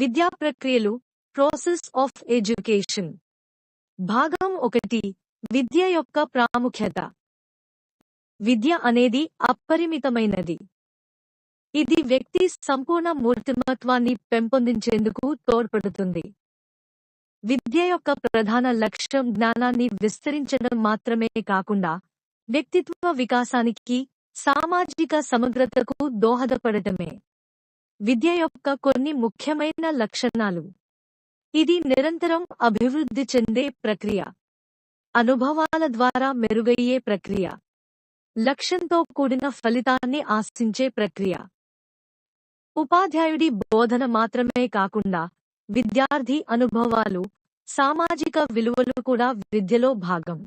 విద్యా ప్రక్రియలు process of education భాగం ఒకటి విద్య యొక్క ప్రాముఖ్యత. విద్య అనేది అపరిమితమైనది. ఇది వ్యక్తి సంపూర్ణ మూర్తిమత్వాన్ని పెంపొందించేందుకు తోడ్పడుతుంది. విద్య యొక్క ప్రధాన లక్ష్యం జ్ఞానాన్ని విస్తరించడం మాత్రమే కాకుండా వ్యక్తిత్వ వికాసానికి సామాజిక సమగ్రతకు దోహదపడటమే. విద్య యొక్క కొన్ని ముఖ్యమైన లక్షణాలు. ఇది నిరంతరం అభివృద్ధి చెందే ప్రక్రియ. అనుభవాల ద్వారా మెరుగయ్యే ప్రక్రియ. లక్ష్యంతో కూడిన ఫలితాన్ని ఆశించే ప్రక్రియ. ఉపాధ్యాయుడి బోధన మాత్రమే కాకుండా విద్యార్థి అనుభవాలు సామాజిక విలువలు కూడా విద్యలో భాగం.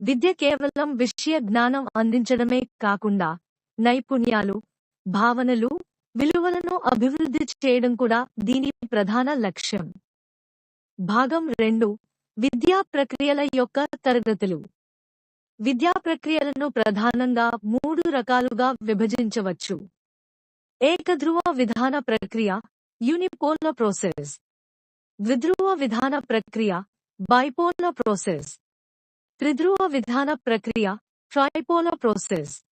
విద్య కేవలం విషయ జ్ఞానం అందించడమే కాకుండా నైపుణ్యాలు భావనలు విలువలను అభివృద్ధి చేయడం కూడా దీని ప్రధాన లక్ష్యం. భాగం రెండు విద్యా ప్రక్రియల యొక్క తరగతులు. విద్యా ప్రక్రియలను ప్రధానంగా మూడు రకాలుగా విభజించవచ్చు. ఏకధ్రువ విధాన ప్రక్రియ యూనిపోల ప్రోసెస్ ద్విధ్రువ విధాన ప్రక్రియ బైపోల ప్రోసెస్ త్రిధ్రువ విధాన ప్రక్రియ ట్రైపోల ప్రోసెస్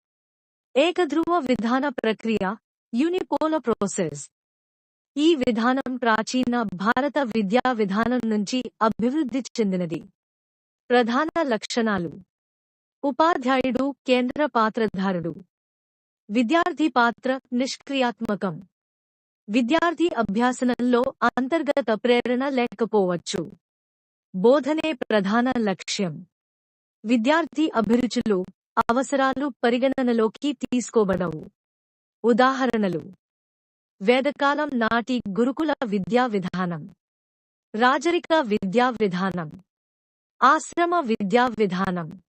ఏకధ్రువ విధాన ప్రక్రియ యూనిపోల ప్రోసెస్ ఈ విధానం ప్రాచీన భారత విద్యా విధానం నుంచి అభివృద్ధి చెందినది. ప్రధాన లక్షణాలు. ఉపాధ్యాయుడు కేంద్ర పాత్రధారుడు. విద్యార్థి పాత్ర నిష్క్రియాత్మకం. విద్యార్థి అభ్యాసనంలో అంతర్గత ప్రేరణ లేకపోవచ్చు. బోధనే ప్రధాన లక్ష్యం. విద్యార్థి అభిరుచులు అవసరాలు పరిగణనలోకి తీసుకోబడవు. ఉదాహరణలు. వేదకాలం నాటి గురుకుల విద్యా విధానం. రాజరిక విద్యా విధానం. ఆశ్రమ విద్యా విధానం.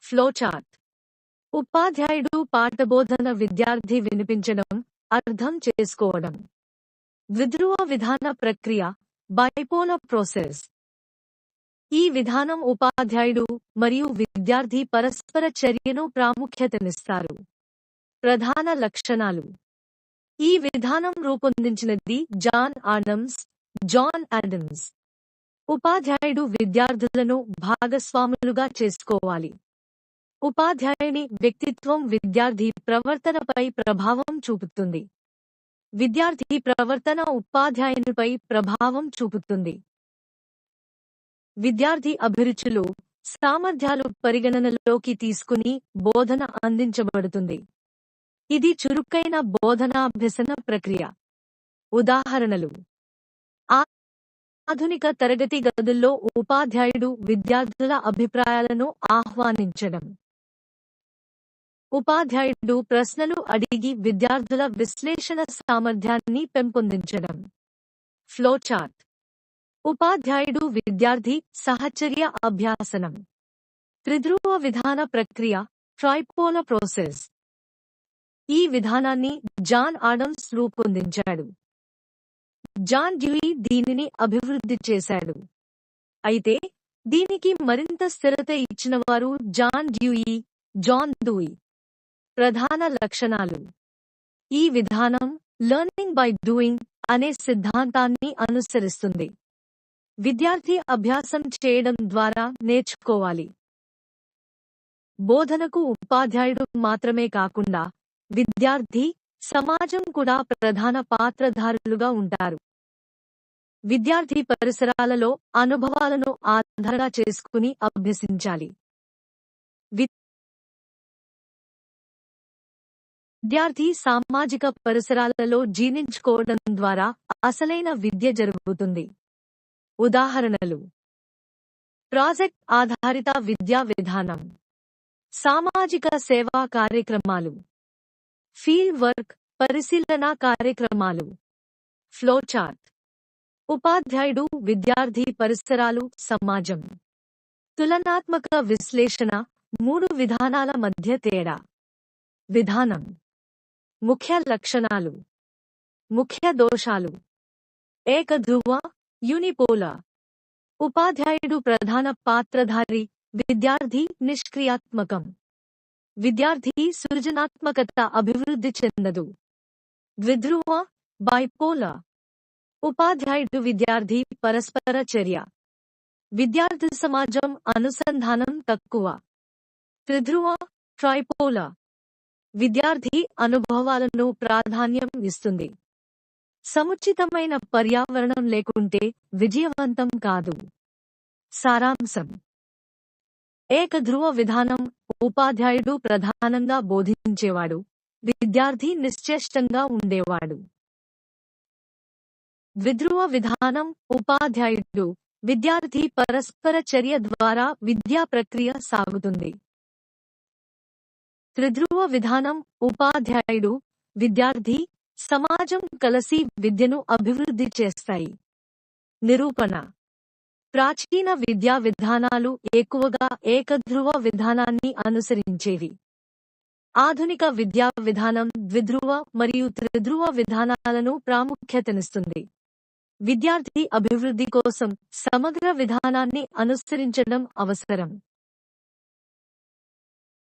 ఫ్లోచార్ట్. ఉపాధ్యాయుడు పాఠబోధన విద్యార్థి వినిపించడం అర్థం చేసుకోవడం. ద్విధ్రువ విధాన ప్రక్రియ బైపోల ప్రోసెస్. ఈ విధానం ఉపాధ్యాయుడు మరియు విద్యార్థి పరస్పర చర్యను ప్రాముఖ్యతనిస్తారు. ప్రధాన లక్షణాలు. ఈ విధానం రూపొందించినది జాన్ ఆడమ్స్ జాన్ ఆడమ్స్. ఉపాధ్యాయుడు విద్యార్థులను భాగస్వాములుగా చేసుకోవాలి. ఉపాధ్యాయుని వ్యక్తిత్వం విద్యార్థి ప్రవర్తనపై ప్రభావం చూపుతుంది. విద్యార్థి ప్రవర్తన ఉపాధ్యాయునిపై ప్రభావం చూపుతుంది. విద్యార్థి అభిరుచులు సామర్థ్యాలు పరిగణనలోకి తీసుకుని బోధన అందించబడుతుంది. ఇది చురుకైన బోధనాభ్యసన ప్రక్రియ. ఉదాహరణలు. ఆధునిక తరగతి గదుల్లో ఉపాధ్యాయుడు విద్యార్థుల అభిప్రాయాలను ఆహ్వానించడం. ఉపాధ్యాయుడు ప్రశ్నలు అడిగి విద్యార్థుల విశ్లేషణ సామర్థ్యాన్ని పెంపొందించడం. ఫ్లోచార్ట్ ఉపాధ్యాయుడు విద్యార్థి సహచర్య అభ్యాసనం. త్రిధ్రువ విధాన ప్రక్రియ ట్రైపోల ప్రోసెస్. ఈ విధానాన్ని జాన్ ఆడమ్స్ రూపొందించాడు. జాన్ డ్యూయి దీనిని అభివృద్ధి చేశాడు. అయితే దీనికి మరింత స్థిరత ఇచ్చినవారు జాన్ డ్యూయి జాన్ దూయి ప్రధాన లక్షణాలు. ఈ విధానం లెర్నింగ్ బై డూయింగ్ అనే సిద్ధాంతాన్ని అనుసరిస్తుంది. విద్యార్థి అభ్యాసం చేయడం ద్వారా నేర్చుకోవాలి. బోధనకు ఉపాధ్యాయుడు మాత్రమే కాకుండా విద్యార్థి సమాజం కూడా ప్రధాన పాత్రధారులుగా ఉంటారు. విద్యార్థి పరిసరాలలో అనుభవాలను ఆధారంగా చేసుకుని అభ్యసించాలి. విద్యార్థి సామాజిక పరిసరాలలో జీర్ణించుకోవడం ద్వారా అసలైన విద్య జరుగుతుంది. ఉదాహరణలు. ప్రాజెక్ట్ ఆధారిత విద్యా విధానం. సామాజిక సేవా కార్యక్రమాలు. ఫీల్డ్ వర్క్ పరిశీలన కార్యక్రమాలు. ఫ్లోచార్ట్. ఉపాధ్యాయుడు విద్యార్థి పరిసరాలు సమాజం. తులనాత్మక విశ్లేషణ మూడు విధానాల మధ్య తేడా. విధానం. ముఖ్య లక్షణాలు. ముఖ్య దోషాలు. ఏకధ్రువ యునిపోలా ఉపాధ్యాయుడు ప్రధాన పాత్రధారి విద్యార్థి నిష్క్రియాత్మకం. విద్యార్థి సృజనాత్మకత అభివృద్ధి చెందదు. ద్విధ్రువ బైపోలా ఉపాధ్యాయుడు విద్యార్థి పరస్పర చర్య. విద్యార్థి సమాజం అనుసంధానం తక్కువ. త్రిధ్రువ ట్రైపోలా విద్యార్థి అనుభవాలను ప్రాధాన్యం ఇస్తుంది. సముచితమైన పర్యావరణం లేకుంటే విజయవంతం కాదు. సారాంశం. ఏకధ్రువ విధానం ఉపాధ్యాయుడు ప్రధానంగా బోధించేవాడు. విద్యార్థి నిశ్చేష్టంగా ఉండేవాడు. ద్విధ్రువ విధానం ఉపాధ్యాయుడు. విద్యార్థి పరస్పర చర్య ద్వారా విద్యా ప్రక్రియ సాగుతుంది. త్రిధ్రువ విధానం ఉపాధ్యాయుడు. విద్యార్థి సమాజం కలిసి విద్యను అభివృద్ధి చేస్తాయి. నిరూపణ. ప్రాచీన విద్యా విధానాలు ఎక్కువగా ఏకధ్రువ విధానాన్ని అనుసరించేవి. ఆధునిక విద్యా విధానం ద్విధ్రువ మరియు త్రిధ్రువ విధానాలను ప్రాముఖ్యతనిస్తుంది. విద్యార్థి అభివృద్ధి కోసం సమగ్ర విధానాన్ని అనుసరించడం అవసరం.